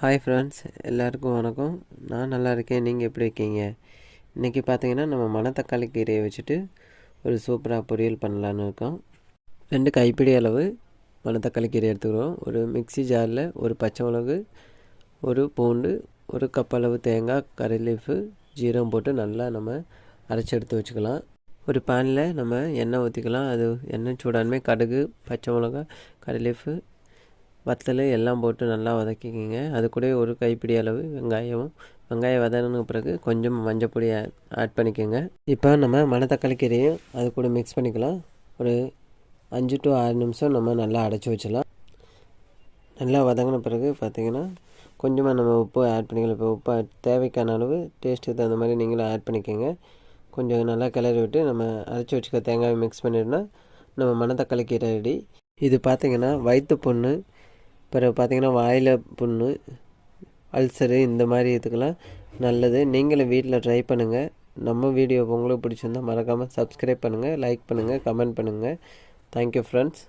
Hi friends எல்லாருக்கும் வணக்கம். நான் நல்லா இருக்கேன். நீங்கள் எப்படி இருக்கீங்க? இன்றைக்கி பார்த்தீங்கன்னா நம்ம மணத்தக்காளி கீரையை வச்சுட்டு ஒரு சூப்பராக பொரியல் பண்ணலான்னு இருக்கோம். ரெண்டு கைப்பிடி அளவு மணத்தக்காளி கீரை எடுத்துக்கிறோம். ஒரு மிக்ஸி ஜாரில் ஒரு பச்சை மிளகு ஒரு பூண்டு ஒரு கப் அளவு தேங்காய் கறி லீஃபு ஜீரம் போட்டு நல்லா நம்ம அரைச்சி எடுத்து வச்சுக்கலாம். ஒரு பேனில் நம்ம எண்ணெய் ஊற்றிக்கலாம் அது எண்ணெய் சூடானுமே கடுகு பச்சை மிளகா கறி லீஃபு வத்தல் எல்லாம் போட்டு நல்லா வதக்கிக்கிங்க. அது கூட ஒரு கைப்பிடி அளவு வெங்காயம் வெங்காயம் வதங்கின பிறகு கொஞ்சம் மஞ்சள் பொடி ஆட் பண்ணிக்கோங்க. இப்போ நம்ம மணத்தக்காளி கீரையும் அது கூட மிக்ஸ் பண்ணிக்கலாம். ஒரு அஞ்சு டு ஆறு நிமிஷம் நம்ம நல்லா அடைச்சி வச்சிடலாம். நல்லா வதங்கின பிறகு பார்த்திங்கன்னா கொஞ்சமாக நம்ம உப்பு ஆட் பண்ணிக்கலாம். இப்போ உப்பு தேவைக்கான அளவு டேஸ்ட்டுக்கு தகுந்த மாதிரி நீங்களும் ஆட் பண்ணிக்கோங்க. கொஞ்சம் நல்லா கிளறி விட்டு நம்ம அரைச்சி வச்சுக்க தேங்காயை மிக்ஸ் பண்ணிட்டோம்னா நம்ம மணத்தக்காளி கீரை ரெடி இது பார்த்திங்கன்னா வயிற்று புண்ணு பிறகு பார்த்திங்கன்னா வாயில் புண்ணு அல்சரு இந்த மாதிரி இதுக்கெல்லாம் நல்லது. நீங்களும் வீட்டில் ட்ரை பண்ணுங்கள் நம்ம வீடியோ உங்களுக்கு பிடிச்சிருந்தா மறக்காமல் சப்ஸ்கிரைப் பண்ணுங்கள் லைக் பண்ணுங்கள் கமெண்ட் பண்ணுங்கள் தேங்க்யூ ஃப்ரெண்ட்ஸ்